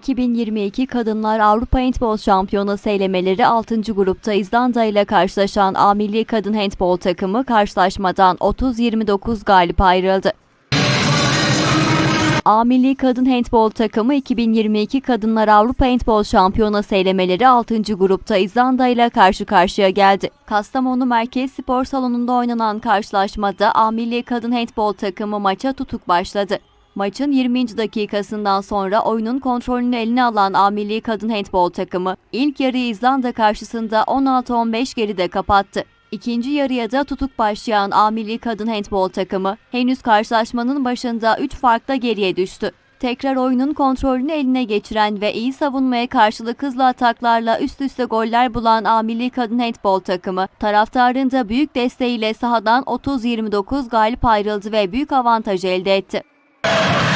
2022 Kadınlar Avrupa Handbol Şampiyonası elemeleri 6. grupta İzlanda ile karşılaşan A Milli Kadın Handbol takımı karşılaşmadan 30-29 galip ayrıldı. A Milli Kadın Handbol takımı 2022 Kadınlar Avrupa Handbol Şampiyonası elemeleri 6. grupta İzlanda ile karşı karşıya geldi. Kastamonu Merkez Spor Salonu'nda oynanan karşılaşmada A Milli Kadın Handbol takımı maça tutuk başladı. Maçın 20. dakikasından sonra oyunun kontrolünü eline alan A Milli Kadın Handbol takımı ilk yarıyı İzlanda karşısında 16-15 geride kapattı. İkinci yarıya da tutuk başlayan A Milli Kadın Handbol takımı henüz karşılaşmanın başında 3 farkla geriye düştü. Tekrar oyunun kontrolünü eline geçiren ve iyi savunmaya karşılık hızlı ataklarla üst üste goller bulan A Milli Kadın Handbol takımı taraftarın da büyük desteğiyle sahadan 30-29 galip ayrıldı ve büyük avantaj elde etti. Thank you.